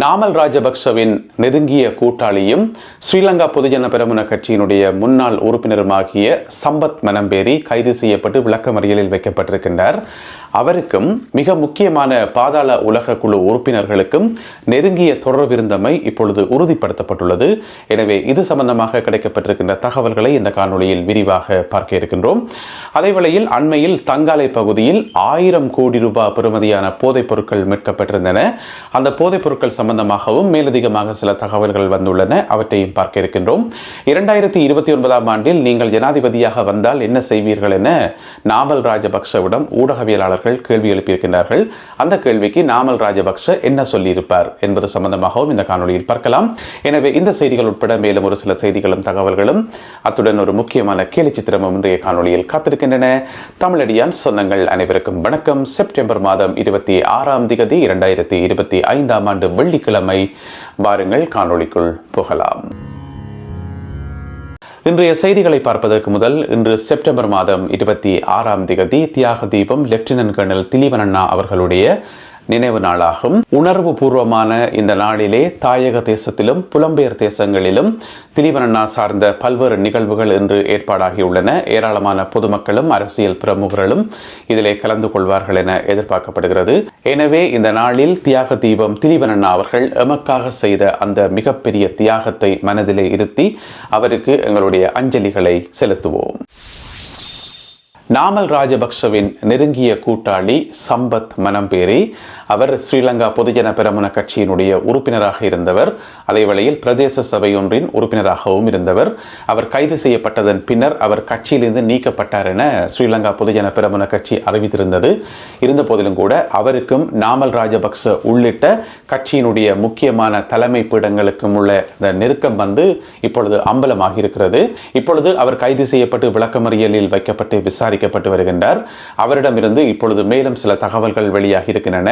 நாமல் ராஜபக்சவின் நெருங்கிய கூட்டாளியும் ஸ்ரீலங்கா பொதுஜன பெரமுன கட்சியினுடைய முன்னாள் உறுப்பினருமாகிய சம்பத் மனம்பேரி கைது செய்யப்பட்டு விளக்கமறியலில் வைக்கப்பட்டிருக்கின்றார். அவருக்கும் மிக முக்கியமான பாதாள உலக குழு உறுப்பினர்களுக்கும் நெருங்கிய தொடர்பு இருந்தமை இப்பொழுது உறுதிப்படுத்தப்பட்டுள்ளது. எனவே இது சம்பந்தமாக கிடைக்கப்பட்டிருக்கின்ற தகவல்களை இந்த காணொளியில் விரிவாக பார்க்க இருக்கின்றோம். அதேவேளையில் அண்மையில் தங்காலை பகுதியில் ஆயிரம் கோடி ரூபாய் பெறுமதியான போதைப் பொருட்கள் மீட்கப்பட்டிருந்தன. அந்த போதைப் பொருட்கள் சம்பந்தமாகவும் மேலதிகமாக சில தகவல்கள் வந்துள்ளன. அவற்றையும் பார்க்க இருக்கின்றோம். இரண்டாயிரத்தி இருபத்தி ஒன்பதாம் ஆண்டில் நீங்கள் ஜனாதிபதியாக வந்தால் என்ன செய்வீர்கள் என நாமல் ராஜபக்சவிடம் ஊடகவியலாளர்கள் கேள்வி எழுப்பியிருக்கின்றார்கள். அந்த கேள்விக்கு நாமல் ராஜபக்ச என்ன சொல்லியிருப்பார் என்பது சம்பந்தமாகவும் இந்த காணொலியில் பார்க்கலாம். எனவே இந்த செய்திகள் உட்பட மேலும் ஒரு சில செய்திகளும் தகவல்களும் அத்துடன் ஒரு முக்கியமான கேலி சித்திரமும் இன்றைய காணொலியில் காத்திருக்கின்றன. தமிழடியான் சொந்தங்கள் அனைவருக்கும் வணக்கம். செப்டம்பர் மாதம் இருபத்தி ஆறாம் திகதி இரண்டாயிரத்தி இருபத்தி ஐந்தாம் ஆண்டு வெள்ளி வெள்ளிக்கிழமை வாருங்கள் காணொளிக்குள் புகலாம். இன்றைய செய்திகளை பார்ப்பதற்கு முதல் இன்று செப்டம்பர் மாதம் இருபத்தி ஆறாம் திகதி தியாக தீபம் லெப்டினன்ட் கர்னல் திலீவனண்ணா அவர்களுடைய நினைவு நாளாகும். உணர்வு பூர்வமான இந்த நாளிலே தாயக தேசத்திலும் புலம்பெயர் தேசங்களிலும் திலீபனண்ணா சார்ந்த பல்வேறு நிகழ்வுகள் இன்று ஏற்பாடாகியுள்ளன. ஏராளமான பொதுமக்களும் அரசியல் பிரமுகர்களும் இதிலே கலந்து கொள்வார்கள் என எதிர்பார்க்கப்படுகிறது. எனவே இந்த நாளில் தியாக தீபம் திலீபனண்ணா அவர்கள் எமக்காக செய்த அந்த மிகப்பெரிய தியாகத்தை மனதிலே இருத்தி அவருக்கு எங்களுடைய அஞ்சலிகளை செலுத்துவோம். நாமல் ராஜபக்சவின் நெருங்கிய கூட்டாளி சம்பத் மனம்பேரி. அவர் ஸ்ரீலங்கா பொதுஜன பெரமுன கட்சியினுடைய உறுப்பினராக இருந்தவர். அதேவேளையில் பிரதேச சபை ஒன்றின் உறுப்பினராகவும் இருந்தவர். அவர் கைது செய்யப்பட்டதன் பின்னர் அவர் கட்சியிலிருந்து நீக்கப்பட்டார் என ஸ்ரீலங்கா பொதுஜன பெரமுன கட்சி அறிவித்திருந்தது. இருந்த போதிலும் கூட அவருக்கும் நாமல் ராஜபக்ச உள்ளிட்ட கட்சியினுடைய முக்கியமான தலைமை பீடங்களுக்கும் உள்ள இந்த நெருக்கம் வந்து இப்பொழுது அம்பலமாக இருக்கிறது இப்பொழுது அவர் கைது செய்யப்பட்டு விளக்கமறியலில் வைக்கப்பட்டு விசாரி விசாரிக்கப்பட்டு வருகின்றார். அவரிடமிருந்து இப்பொழுது மேலும் சில தகவல்கள் வெளியாகி இருக்கின்றன.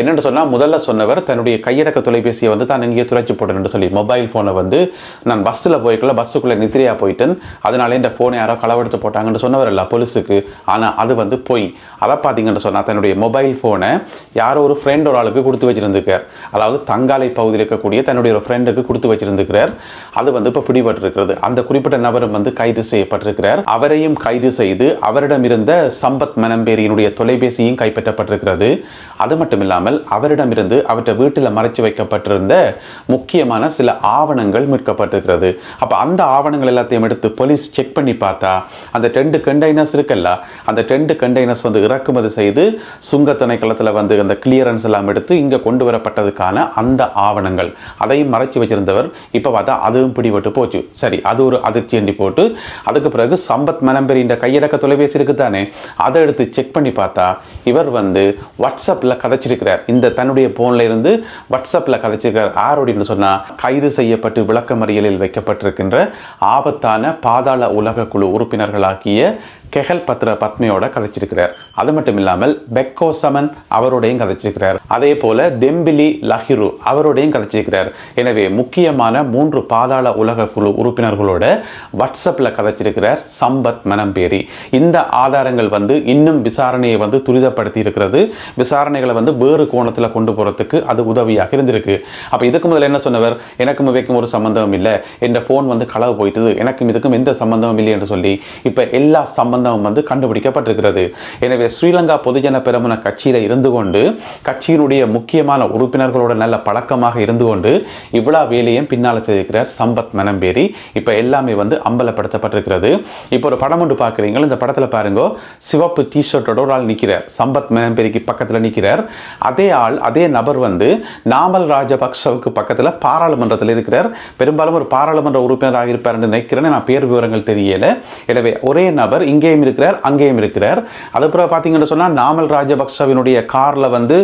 என்னென்று சொன்னால் முதல்ல சொன்னவர் தன்னுடைய கையடக்க தொலைபேசியை வந்து தான் இங்கே துளைச்சி போட்டேன்னு சொல்லி மொபைல் ஃபோனை வந்து நான் பஸ்ஸில் போய்க்குள்ள பஸ்ஸுக்குள்ளே நித்திரையா போயிட்டேன். அதனால இந்த ஃபோனை யாரோ களவெடுத்து போட்டாங்கன்னு சொன்னவர் இல்லை பொலிஸுக்கு ஆனால் அது வந்து பொய். அதை பார்த்தீங்கன்னு சொன்னால் தன்னுடைய மொபைல் ஃபோனை யாரோ ஒரு ஃப்ரெண்ட் ஒரு ஆளுக்கு கொடுத்து வச்சிருந்துக்கார் அதாவது தங்காலை பகுதியில் இருக்கக்கூடிய தன்னுடைய ஒரு ஃப்ரெண்டுக்கு கொடுத்து வச்சிருந்துக்கிறார் அது வந்து இப்போ பிடிபட்டிருக்கிறது. அந்த குறிப்பிட்ட நபரும் வந்து கைது செய்யப்பட்டிருக்கிறார். அவரையும் கைது செய்து அவரிடம் அவரிடம் இருந்த சம்பத் மனம்பேரியினுடைய தொலைபேசியும் கைப்பற்றப்பட்டிருக்கிறது. அது மட்டும் இல்லாமல் அவரிடமிருந்து அவற்றை வீட்டில் மறைச்சு வைக்கப்பட்டிருந்த முக்கியமான சில ஆவணங்கள் மீட்கப்பட்டிருக்கிறது. அப்போ அந்த ஆவணங்கள் எல்லாத்தையும் எடுத்து போலீஸ் செக் பண்ணி பார்த்தா அந்த ரெண்டு கண்டெய்னர்ஸ் இருக்குல்ல அந்த ரெண்டு கண்டெய்னர்ஸ் வந்து இறக்குமதி செய்து சுங்க திணைக்களத்தில் வந்து அந்த கிளியரன்ஸ் எல்லாம் எடுத்து இங்கே கொண்டு வரப்பட்டதுக்கான அந்த ஆவணங்கள். அதையும் மறைச்சு வச்சிருந்தவர். இப்போ பார்த்தா அதுவும் பிடிபட்டு போச்சு. சரி அது ஒரு அதிர்ச்சி எண்டி போட்டு அதுக்கு பிறகு சம்பத் மனம்பெரியின் கையடக்க தொலைபேசி இருக்கு தானே அதை எடுத்து செக் பண்ணி பார்த்தா இவர் வந்து வாட்ஸ்அப்பில் கதைச்சிருக்கிறார். இந்த தன்னுடைய ஃபோனில் இருந்து வாட்ஸ்அப்பில் கதைச்சிருக்கிறார். ஆரோடின்னு சொன்னால் கைது செய்யப்பட்டு விளக்கமறியலில் வைக்கப்பட்டிருக்கின்ற ஆபத்தான பாதாள உலக குழு உறுப்பினர்களாகிய கெஹல் பத்ர பத்மையோட கதைச்சிருக்கிறார். அது மட்டும் இல்லாமல் பெக்கோ சமன் அவரோடையும் கதைச்சிருக்கிறார். அதே போல தெம்பிலி லஹிரு அவரோடையும் கதைச்சிருக்கிறார். எனவே முக்கியமான மூன்று பாதாள உலக குழு உறுப்பினர்களோட வாட்ஸ்அப்பில் கதைச்சிருக்கிறார் சம்பத் மனம்பேரி இந்த ஆதாரங்கள் வந்து இன்னும் விசாரணையை வந்து துரிதப்படுத்தி இருக்கிறது விசாரணைகளை வந்து வேறு கோணத்தில் கொண்டு போகிறதுக்கு அது உதவியாக இருந்திருக்கு. அப்போ இதுக்கு முதல்ல என்ன சொன்னவர்? எனக்கும் இவைக்கும் ஒரு சம்பந்தமும் இல்லை. என் ஃபோன் வந்து களவு போயிட்டுது. எனக்கும் இதுக்கும் எந்த சம்பந்தமும் இல்லை என்று சொல்லி இப்போ எல்லா சம்பந்தம் சம்பந்தம் வந்து கண்டுபிடிக்கப்பட்டிருக்கிறது. எனவே ஸ்ரீலங்கா பொதுஜன பெருமன கட்சியில் இருந்து கொண்டு கட்சியினுடைய முக்கியமான உறுப்பினர்களோட நல்ல பழக்கமாக இருந்து கொண்டு இவ்வளோ வேலையும் பின்னால் செய்திருக்கிறார் சம்பத் மனம்பேரி இப்போ எல்லாமே வந்து அம்பலப்படுத்தப்பட்டிருக்கிறது. இப்போ ஒரு படம் ஒன்று பார்க்குறீங்க. இந்த படத்தில் பாருங்க சிவப்பு டிஷர்ட்டோட ஒரு ஆள் நிற்கிறார் சம்பத் மனம்பேரிக்கு பக்கத்தில் நிற்கிறார் அதே ஆள் அதே நபர் வந்து நாமல் ராஜபக்சவுக்கு பக்கத்தில் பாராளுமன்றத்தில் இருக்கிறார். பெரும்பாலும் ஒரு பாராளுமன்ற உறுப்பினராக இருப்பார் என்று நினைக்கிறேன்னு நான் பேர் விவரங்கள் தெரியல. எனவே ஒரே நபர் இங்கே இங்கேயும் இருக்கிறார் அங்கேயும் இருக்கிறார். அதுக்கப்புறம் பார்த்தீங்கன்னு சொன்னால் நாமல் ராஜபக்சவினுடைய காரில் வந்து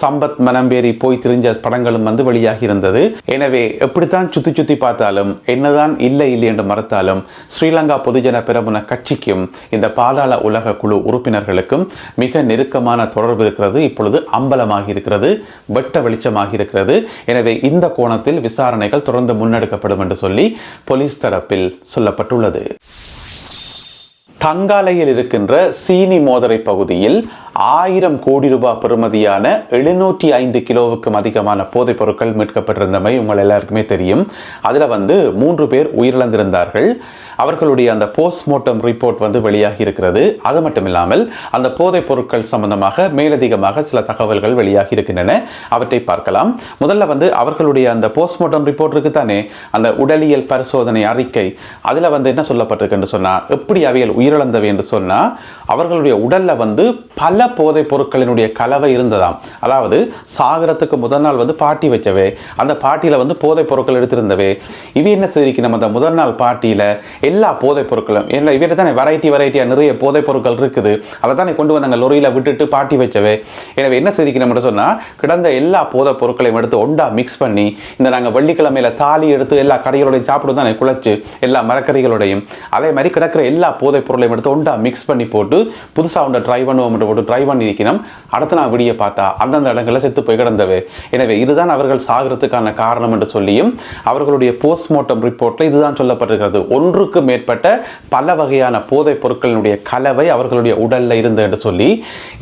சம்பத் மனம்பேரி போய் திரிஞ்ச படங்களும் வந்து வெளியாகி இருந்தது. எனவே எப்படித்தான் சுத்தி சுத்தி பார்த்தாலும் என்னதான் இல்லை இல்லை என்று மறுத்தாலும் ஸ்ரீலங்கா பொதுஜன பிரமுன கட்சிக்கும் இந்த பாதாள உலக குழு உறுப்பினர்களுக்கும் மிக நெருக்கமான தொடர்பு இருக்கிறது. இப்பொழுது அம்பலமாகி இருக்கிறது வெட்ட வெளிச்சமாகி இருக்கிறது. எனவே இந்த கோணத்தில் விசாரணைகள் தொடர்ந்து முன்னெடுக்கப்படும் என்று சொல்லி போலீஸ் தரப்பில் சொல்லப்பட்டுள்ளது. தங்காலையில் இருக்கின்ற சீனி மோதரை பகுதியில் ஆயிரம் கோடி ரூபாய் பெறுமதியான எழுநூற்றி ஐந்து கிலோவுக்கும் அதிகமான போதைப் பொருட்கள் மீட்கப்பட்டிருந்தமை உங்கள் எல்லாருக்குமே தெரியும். அதில் வந்து மூன்று பேர் உயிரிழந்திருந்தார்கள். அவர்களுடைய அந்த போஸ்ட்மார்ட்டம் ரிப்போர்ட் வந்து வெளியாகி இருக்கிறது. அது மட்டும் இல்லாமல் அந்த போதைப் பொருட்கள் சம்பந்தமாக மேலதிகமாக சில தகவல்கள் வெளியாகி இருக்கின்றன. அவற்றை பார்க்கலாம். முதல்ல வந்து அவர்களுடைய அந்த போஸ்ட்மார்ட்டம் ரிப்போர்ட் இருக்கு தானே? அந்த உடலியல் பரிசோதனை அறிக்கை. அதில் வந்து என்ன சொல்லப்பட்டிருக்குன்னு சொன்னால் எப்படி அவைகள் உயிரிழந்தவை என்று சொன்னால் அவர்களுடைய உடலில் வந்து பல போதைப் பொருட்களினுடைய கலவை இருந்ததாம். அதாவது சாகரத்துக்கு முதல் நாள் வந்து பாட்டி வச்சவே அந்த பாட்டியில் வந்து போதைப் பொருட்கள் எடுத்திருந்தவே இவ என்ன செய்திருக்கு நம்ம அந்த முதல் நாள் பாட்டியில் எல்லா போதைப் பொருட்களும் இல்லை இவரை தானே வெரைட்டி வெரைட்டியாக நிறைய போதைப் பொருட்கள் இருக்குது. அதை தானே கொண்டு வந்தாங்க லொரியில் விட்டுட்டு பாட்டி வச்சவே எனவே என்ன செய்திக்கு நம்ம சொன்னால் கிடந்த எல்லா போதைப் பொருட்களையும் எடுத்து ஒண்டா மிக்ஸ் பண்ணி இந்த நாங்கள் வெள்ளிக்கிழமையில தாலி எடுத்து எல்லா கறிகளோடையும் சாப்பிடும் தானே குழச்சு எல்லா மரக்கறிகளோடையும் அதே மாதிரி கிடக்கிற எல்லா போதைப் பொருளையும் எடுத்து ஒண்டா மிக்ஸ் பண்ணி போட்டு புதுசாக ஒன்றை ட்ரை பண்ணுவோம் போட்டு ட்ரை பண்ணி இருக்கணும் அடுத்த நான் விடிய பார்த்தா அந்தந்த இடங்களில் செத்து போய் கிடந்தவை எனவே இதுதான் அவர்கள் சாகிறதுக்கான காரணம் என்று சொல்லியும் அவர்களுடைய போஸ்ட்மார்ட்டம் ரிப்போர்ட்டில் இதுதான் சொல்லப்பட்டிருக்கிறது. ஒன்றுக்கு மேற்பட்ட பல வகையான போதைப் பொருட்களினுடைய கலவை அவர்களுடைய உடலில் இருந்து என்று சொல்லி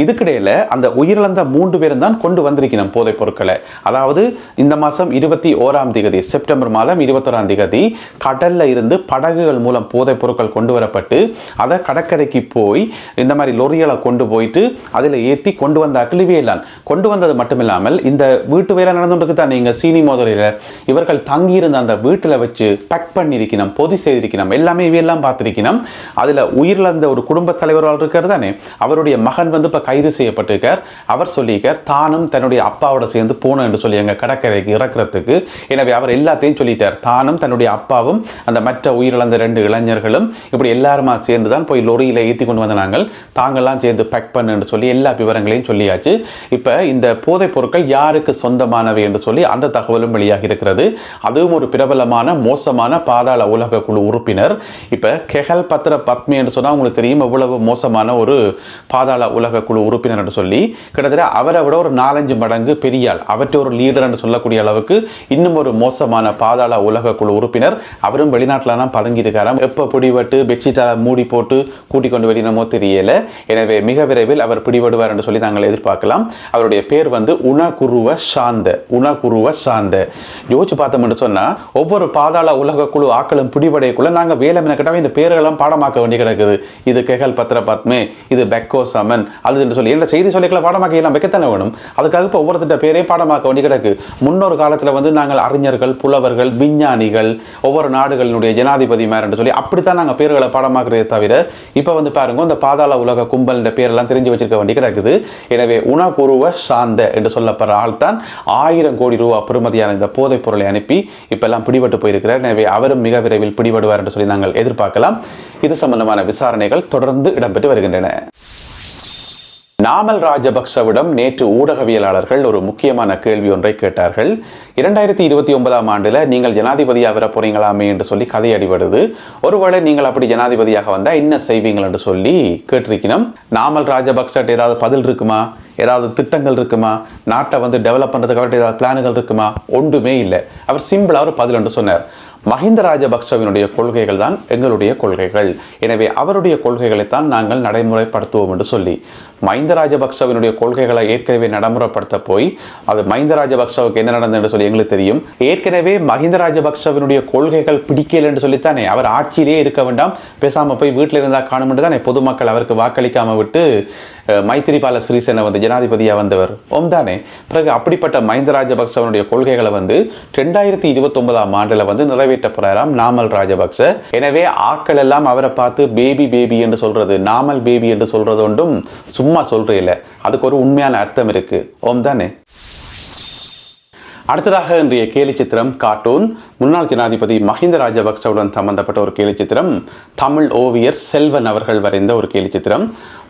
இதுக்கிடையில் அந்த உயிரிழந்த மூன்று பேரும் தான் கொண்டு வந்திருக்கணும் போதைப் பொருட்களை. அதாவது இந்த மாதம் இருபத்தி ஓராம் திகதி செப்டம்பர் மாதம் இருபத்தோராம் திகதி கடலில் இருந்து படகுகள் மூலம் போதைப் பொருட்கள் கொண்டு வரப்பட்டு அதை கடற்கரைக்கு போய் இந்த மாதிரி லொரிகளை கொண்டு போயிட்டு அதில் ஏற்றி கொண்டு வந்த அக்கிழிவியலான் கொண்டு வந்தது மட்டுமில்லாமல் இந்த வீட்டு வேலை நடந்துட்டு தான் நீங்கள் சீனி மோதலையில் இவர்கள் தங்கியிருந்த அந்த வீட்டில் வச்சு பேக் பண்ணியிருக்கணும் பொதி செய்திருக்கணும் எல்லாமே இவையெல்லாம் பார்த்துருக்கணும். அதில் உயிரிழந்த ஒரு குடும்ப தலைவரால் இருக்கிறது தானே அவருடைய மகன் வந்து இப்போ கைது செய்யப்பட்டிருக்கார். அவர் சொல்லியிருக்கார் தானும் தன்னுடைய அப்பாவோட சேர்ந்து போனோம் என்று சொல்லி எங்கள் கடற்கரைக்கு இறக்குறதுக்கு. எனவே அவர் எல்லாத்தையும் சொல்லிட்டார். தானும் தன்னுடைய அப்பாவும் அந்த மற்ற உயிரிழந்த ரெண்டு இளைஞர்களும் இப்படி எல்லாருமா சேர்ந்து தான் போய் லொரியில் ஏற்றி கொண்டு வந்த நாங்கள். தாங்கள்லாம் சேர்ந்து பேக் பண்ணுன்னு சொல்லி எல்லா விவரங்களையும் சொல்லியாச்சு. இப்போ இந்த போதைப் பொருட்கள் யாருக்கு சொந்தமானவை என்று சொல்லி அந்த தகவலும் வெளியாகி இருக்கிறது அதுவும் ஒரு பிரபலமான மோசமான பாதாள உலக குழு உறுப்பினர். இப்போ கெஹல் பத்திர பத்மி என்று சொன்னால் உங்களுக்கு தெரியும் எவ்வளவு மோசமான ஒரு பாதாள உலக குழு உறுப்பினர் என்று சொல்லி. கிட்டத்தட்ட அவரை விட ஒரு நாலஞ்சு மடங்கு பெரியாள் அவற்றை ஒரு லீடர் என்று சொல்லக்கூடிய அளவுக்கு இன்னும் ஒரு மோசமான பாதாள உலக குழு உறுப்பினர். அவரும் வெளிநாட்டில் தான் பதுங்கி எப்போ பிடிபட்டு பெட்ஷீட்டால் மூடி போட்டு கூட்டிக் கொண்டு வெளியினமோ தெரியல. எனவே மிக விரைவில் அவர் பிடிபடுவார் என்று சொல்லி நாங்கள் எதிர்பார்க்கலாம். அவருடைய பேர் வந்து உணகுருவ சாந்த உணகுருவ சாந்த. யோசிச்சு பார்த்தோம் என்று சொன்னால் ஒவ்வொரு பாதாள உலக குழு ஆக்களும் பிடிபடையக்குள்ள நாங்கள் வேலை மெனக்கிட்டாவே இந்த பேர்களெல்லாம் பாடமாக்க வேண்டி கிடக்குது. இது கெகல் பத்திர பத்மே இது பெக்கோ சமன் அது என்று சொல்லி இல்லை செய்தி சொல்லிக்கல பாடமாக்க எல்லாம் வைக்கத்தானே வேணும். அதுக்காக இப்போ ஒவ்வொருத்திட்ட பேரே பாடமாக்க வேண்டி கிடக்கு. முன்னொரு காலத்தில் வந்து நாங்கள் அறிஞர்கள் புலவர்கள் விஞ்ஞானிகள் ஒவ்வொரு நாடுகளினுடைய ஜனாதிபதி மேர் என்று சொல்லி அப்படித்தான் நாங்கள் பேர்களை பாடமாக்குறதே தவிர இப்போ வந்து பாருங்க இந்த பாதாள உலக கும்பல் பேரெல்லாம் தெரிஞ்சு வச்சிருக்க வேண்டி கிடக்குது. எனவே உணகுருவ சாந்த என்று சொல்லப்படுற ஆள் தான் ஆயிரம் கோடி ரூபா பெறுமதியான இந்த போதைப் பொருளை அனுப்பி இப்பெல்லாம் பிடிபட்டு போயிருக்கிறார். எனவே அவரும் மிக விரைவில் பிடிபடுவார் என்று சொல்லி நாங்கள் எதிர்பார்க்கலாம். இது சம்பந்தமான விசாரணைகள் தொடர்ந்து இடம்பெற்று வருகின்றன. நாமல் ராஜபக்சவிடம் நேற்று ஊடகவியலாளர்கள் ஒரு முக்கியமான கேள்வி ஒன்றை கேட்டார்கள். இரண்டாயிரத்தி இருபத்தி ஒன்பதாம் ஆண்டில் நீங்கள் ஜனாதிபதியாக வர போறீங்களாமே என்று சொல்லி கதை அடிபடுது. ஒருவேளை நீங்கள் அப்படி ஜனாதிபதியாக வந்தால் என்ன செய்வீங்கள் என்று சொல்லி கேட்டிருக்கணும் நாமல் ராஜபக்சட் ஏதாவது பதில் இருக்குமா? ஏதாவது திட்டங்கள் இருக்குமா? நாட்டை வந்து டெவலப் பண்ணுறதுக்காக ஏதாவது பிளானுகள் இருக்குமா? ஒன்றுமே இல்லை. அவர் சிம்பிளாக ஒரு பதில் என்று சொன்னார். மஹிந்த ராஜபக்சவினுடைய கொள்கைகள் தான் எங்களுடைய கொள்கைகள். எனவே அவருடைய கொள்கைகளைத்தான் நாங்கள் நடைமுறைப்படுத்துவோம் என்று சொல்லி மஹிந்த ராஜபக்சவினுடைய கொள்கைகளை ஏற்கனவே நடைமுறைப்படுத்த போய் அது மஹிந்த ராஜபக்சவுக்கு என்ன நடந்தது என்று சொல்லி எங்களுக்கு தெரியும். ஏற்கனவே மஹிந்த ராஜபக்சவினுடைய கொள்கைகள் பிடிக்கல என்று சொல்லித்தானே அவர் ஆட்சியிலேயே இருக்க வேண்டாம் பேசாமல் போய் வீட்டில் இருந்தால் காணும் தானே பொதுமக்கள் அவருக்கு வாக்களிக்காமல் விட்டு மைத்திரிபால சிறிசேன வந்து ஜனாதிபதியாக வந்தவர். ஓம் தானே. பிறகு அப்படிப்பட்ட மஹிந்த ராஜபக்சவனுடைய கொள்கைகளை வந்து ரெண்டாயிரத்தி இருபத்தொன்பதாம் ஆண்டுல வந்து நிறைவே நிறைவேற்ற போறாராம் நாமல் ராஜபக்ச. எனவே ஆக்கள் எல்லாம் அவரை பார்த்து பேபி பேபி என்று சொல்றது நாமல் பேபி என்று சொல்றது ஒன்றும் சும்மா சொல்றீல அதுக்கு ஒரு உண்மையான அர்த்தம் இருக்கு. ஓம் தானே? அடுத்ததாக இன்றைய கேலி சித்திரம் கார்ட்டூன். முன்னாள் ஜனாதிபதி மஹிந்த ராஜபக்சவுடன் சம்பந்தப்பட்ட ஒரு கேலி சித்திரம் தமிழ் ஓவியர் செல்வன் அவர்கள் வரைந்த ஒரு கேலி சித்திரம்.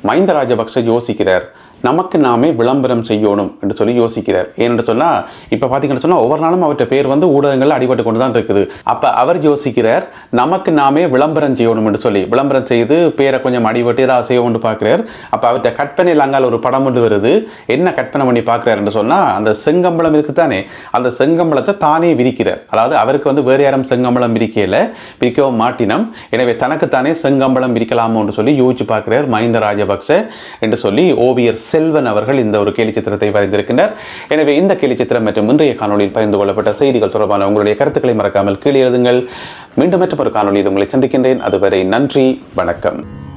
மஹிந்த ராஜபக்ச யோசிக்கிறார். நமக்கு நாமே விளம்பரம் செய்யணும் என்று சொல்லி யோசிக்கிறார். ஏன்னு சொன்னால் இப்போ பார்த்தீங்கன்னு சொன்னால் ஒவ்வொரு நாளும் அவர்கிட்ட பேர் வந்து ஊடகங்கள் அடிபட்டு கொண்டு தான் இருக்குது. அப்போ அவர் யோசிக்கிறார் நமக்கு நாமே விளம்பரம் செய்யணும் என்று சொல்லி. விளம்பரம் செய்து பேரை கொஞ்சம் அடிபட்டு ஏதாவது செய்யணும்னு பார்க்குறார் அப்போ அவர்கிட்ட கற்பனை இல்லாங்கால் ஒரு படம் ஒன்று வருது. என்ன கற்பனை பண்ணி பார்க்குறாருன்னு சொன்னால் அந்த செங்கம்பளம் இருக்குதானே? அந்த செங்கம்பளத்தை தானே விரிக்கிறார். அதாவது அவருக்கு வந்து வேறு யாரும் செங்கம்பளம் விரிக்கல விரிக்கவும் மாட்டினம். எனவே தனக்குத்தானே செங்கம்பளம் விரிக்கலாமோன்னு சொல்லி யோசிச்சு பார்க்குறார் மஹிந்த ராஜபக்ச. ராஜபக்ச என்று சொல்லி ஓவியர் செல்வன் அவர்கள் இந்த ஒரு கேலி சித்திரத்தை வரைந்திருக்கின்றார். எனவே இந்த கேலி சித்திரம் மற்றும் இன்றைய காணொலியில் பகிர்ந்து கொள்ளப்பட்ட செய்திகள் தொடர்பான உங்களுடைய கருத்துக்களை மறக்காமல் கீழே எழுதுங்கள். மீண்டும் மற்றும் ஒரு காணொலியில் உங்களை சந்திக்கின்றேன். அதுவரை நன்றி வணக்கம்.